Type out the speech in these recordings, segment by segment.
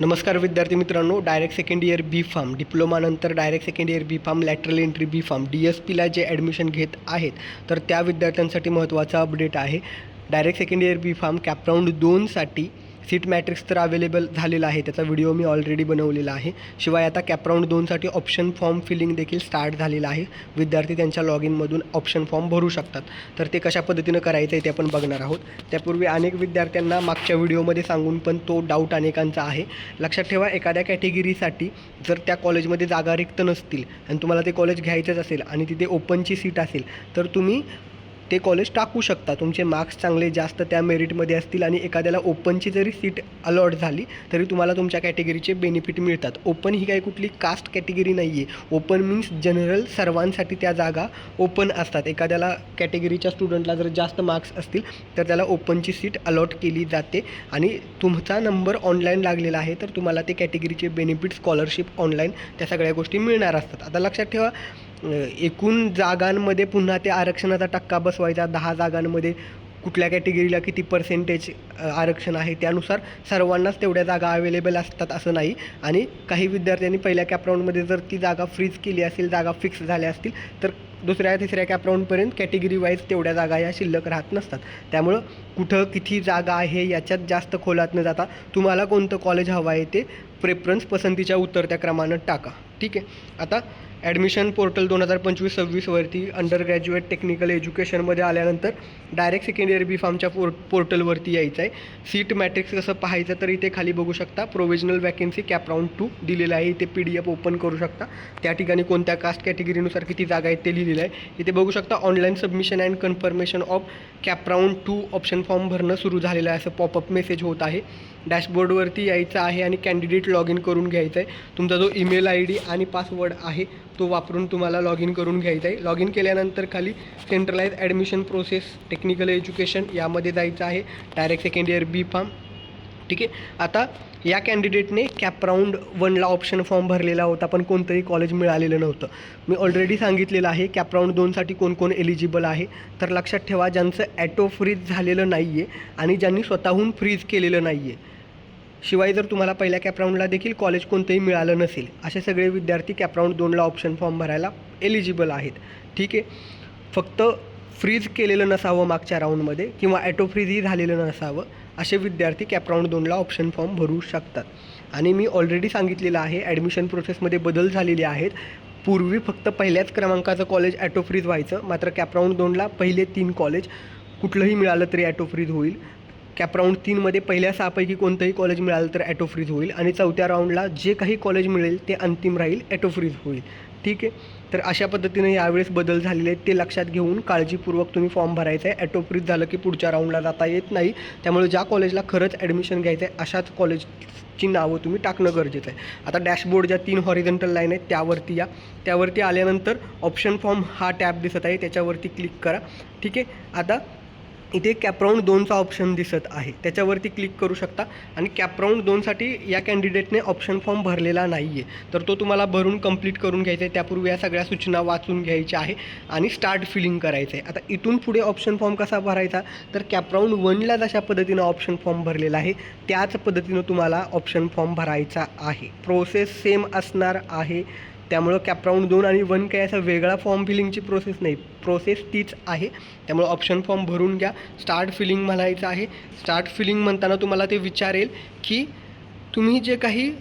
नमस्कार विद्यार्थी मित्रांनो direct second year B pharm डिप्लोमानंतर direct second year B pharm lateral entry B pharm D S पीला जे admission घेत आहेत तर त्या विद्यार्थ्यांसाठी महत्त्वाचा अपडेट आहे. Direct second year B pharm cap round दोनसाठी सीट मॅट्रिक्स तर अवेलेबल झालेला आहे. त्याचा व्हिडिओ मी ऑलरेडी बनवलेला आहे. शिवाय आता कॅपराऊंड दोनसाठी ऑप्शन फॉर्म फिलिंग देखील स्टार्ट झालेलं आहे. विद्यार्थी त्यांच्या लॉग इनमधून ऑप्शन फॉर्म भरू शकतात. तर ते कशा पद्धतीनं करायचं आहे ते आपण बघणार आहोत. त्यापूर्वी अनेक विद्यार्थ्यांना मागच्या व्हिडिओमध्ये सांगून पण तो डाऊट अनेकांचा आहे. लक्षात ठेवा एखाद्या कॅटेगरीसाठी जर त्या कॉलेजमध्ये जागा रिक्त नसतील आणि तुम्हाला ते कॉलेज घ्यायचंच असेल आणि तिथे ओपनची सीट असेल तर तुम्ही ते कॉलेज टाकू शकता. तुमचे मार्क्स चांगले जास्त त्या मेरिटमध्ये असतील आणि एखाद्याला ओपनची जरी सीट अलॉट झाली तरी तुम्हाला तुमच्या कॅटेगरीचे बेनिफिट मिळतात. ओपन ही काही कुठली कास्ट कॅटेगरी नाही आहे ओपन मीन्स जनरल सर्वांसाठी त्या जागा ओपन असतात. एखाद्याला कॅटेगरीच्या स्टुडंटला जर जास्त मार्क्स असतील तर त्याला ओपनची सीट अलॉट केली जाते. आणि तुमचा नंबर ऑनलाईन लागलेला आहे तर तुम्हाला ते कॅटेगरीचे बेनिफिट स्कॉलरशिप ऑनलाईन त्या सगळ्या गोष्टी मिळणार असतात. आता लक्षात ठेवा एकूण जागांमध्ये पुन्हा ते आरक्षणाचा टक्का बसवायचा. दहा जागांमध्ये कुठल्या कॅटेगरीला किती पर्सेंटेज आरक्षण आहे त्यानुसार सर्वांनाच तेवढ्या जागा अवेलेबल असतात असं नाही. आणि काही विद्यार्थ्यांनी पहिल्या कॅपराऊंडमध्ये जर ती जागा फ्रीज केली असेल जागा फिक्स झाल्या असतील तर दुसऱ्या तिसऱ्या कॅपराऊंडपर्यंत कॅटेगरी वाईज तेवढ्या जागा या शिल्लक राहत नसतात. त्यामुळं कुठं किती जागा आहे याच्यात जास्त खोलात न जाता तुम्हाला कोणतं कॉलेज हवं आहे ते प्रेफरन्स पसंतीच्या उतरत्या क्रमानं टाका. ठीक आहे? आता ॲडमिशन पोर्टल दोन हजार पंचवीस सव्वीसवरती अंडर ग्रॅज्युएट टेक्निकल एज्युकेशनमध्ये आल्यानंतर डायरेक्ट सेकंड इयर बी फार्मच्या पोर पोर्टलवरती यायचं आहे. सीट मॅट्रिक्स कसं पाहायचं तर इथे खाली बघू शकता provisional vacancy cap round two दिलेलं आहे. इथे पी डी एफ ओपन करू शकता. त्या ठिकाणी कोणत्या कास्ट कॅटेगरीनुसार किती जागा आहेत ते लिहिलेलं आहे. इथे बघू शकता online submission and confirmation of cap round two option form भरणं सुरू झालेलं आहे. असं पॉपअप मेसेज होत आहे. डॅशबोर्डवरती यायचं आहे आणि कॅन्डिडेट लॉग इन करून घ्यायचा आहे. तुमचा जो ईमेल आय डी आणि पासवर्ड आहे तो वापरून तुम्हाला लॉग इन करून घ्यायचा आहे. लॉग इन केल्यानंतर खाली centralize admission process technical education यामध्ये जायचं आहे. Direct second year B pharm ठीक आहे? आता या कॅन्डिडेटने कॅप राऊंड वनला ऑप्शन फॉर्म भरलेला होता पण कोणतंही कॉलेज मिळालेलं नव्हतं. मी ऑलरेडी सांगितलेलं आहे कॅप राऊंड दोनसाठी कोण कोण एलिजिबल आहे. तर लक्षात ठेवा ज्यांचं ॲटो फ्रीज झालेलं नाही आहे आणि ज्यांनी स्वतःहून फ्रीज केलेलं नाही आहे शिवाय जर तुम्हाला पहिल्या कॅपराऊंडला देखील कॉलेज कोणतंही मिळालं नसेल असे सगळे विद्यार्थी कॅपराऊंड दोनला ऑप्शन फॉर्म भरायला एलिजिबल आहेत. ठीक आहे? फक्त फ्रीज केलेलं नसावं मागच्या राऊंडमध्ये किंवा ॲटो फ्रीजही झालेलं नसावं असे विद्यार्थी कॅपराऊंड दोनला ऑप्शन फॉर्म भरू शकतात. आणि मी ऑलरेडी सांगितलेलं आहे ॲडमिशन प्रोसेसमध्ये बदल झालेले आहेत. पूर्वी फक्त पहिल्याच क्रमांकाचं कॉलेज ॲटो फ्रीज व्हायचं मात्र कॅपराऊंड दोनला पहिले तीन कॉलेज कुठलंही मिळालं तरी ॲटो फ्रीज होईल. कॅप राऊंड तीनमध्ये पहिल्या सहापैकी कोणतंही कॉलेज मिळालं तर ॲटो फ्रीज होईल आणि चौथ्या राऊंडला जे काही कॉलेज मिळेल ते अंतिम राहील ॲटो फ्रीज होईल. ठीक आहे? तर अशा पद्धतीने यावेळेस बदल झालेले आहेत ते लक्षात घेऊन काळजीपूर्वक तुम्ही फॉर्म भरायचा आहे. ॲटो फ्रीज झालं की पुढच्या राऊंडला जाता येत नाही. त्यामुळे ज्या कॉलेजला खरंच ॲडमिशन घ्यायचं आहे अशाच कॉलेजची नावं तुम्ही टाकणं गरजेचं आहे. आता डॅशबोर्ड ज्या तीन हॉरिझेंटल लाईन आहेत त्यावरती या. त्यावरती आल्यानंतर ऑप्शन फॉर्म हा टॅब दिसत आहे त्याच्यावरती क्लिक करा. ठीक आहे? आता इथे कॅपराऊंड दोनचा ऑप्शन दिसत आहे. त्याच्यावरती क्लिक करू शकता. आणि कॅपराऊंड दोनसाठी या कॅन्डिडेटने ऑप्शन फॉर्म भरलेला नाही आहे तर तो तुम्हाला भरून कंप्लीट करून घ्यायचा आहे त्यापूर्वी या सगळ्या सूचना वाचून घ्यायच्या आहे आणि स्टार्ट फिलिंग करायचं आहे आता इथून पुढे ऑप्शन फॉर्म कसा भरायचा? तर कॅपराऊंड वनला जशा पद्धतीनं ऑप्शन फॉर्म भरलेला आहे त्याच पद्धतीनं तुम्हाला ऑप्शन फॉर्म भरायचा आहे. प्रोसेस सेम असणार आहे. त्यामुळं कॅपराऊंड दोन आणि वन काही असा वेगळा फॉर्म फिलिंगची प्रोसेस नाही. प्रोसेस तीच आहे. त्यामुळं ऑप्शन फॉर्म भरून घ्या. स्टार्ट फिलिंग म्हणायचं आहे. स्टार्ट फिलिंग म्हणताना तुम्हाला ते विचारेल की तुम्ही जे काही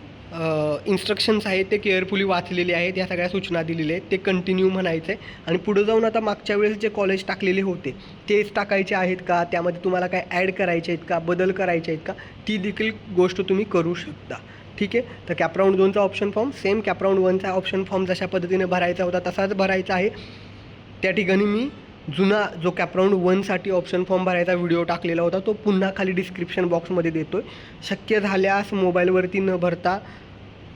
इन्स्ट्रक्शन्स आहेत ते केअरफुली वाचलेले आहेत या सगळ्या सूचना दिलेल्या आहेत ते कंटिन्यू म्हणायचं आहे आणि पुढं जाऊन आता मागच्या वेळेस जे कॉलेज टाकलेले होते तेच टाकायचे आहेत का? त्यामध्ये तुम्हाला काय ॲड करायचे आहेत का? बदल करायचे आहेत का? ती देखील गोष्ट तुम्ही करू शकता. ठीक आहे? तर कॅपराऊंड दोनचा option form same CAP round वनचा option form जशा पद्धतीने भरायचा होता तसाच भरायचा आहे. त्या ठिकाणी मी जुना जो कॅपराऊंड वनसाठी ऑप्शन फॉर्म भरायचा व्हिडिओ टाकलेला होता तो पुन्हा खाली डिस्क्रिप्शन बॉक्समध्ये देतो आहे शक्य झाल्यास मोबाईलवरती न भरता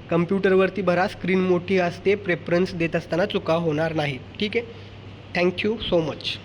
कम्प्युटरवरती भरा स्क्रीन मोठी असते प्रेफरन्स देत असताना चुका होणार नाही ठीक आहे? Thank you so much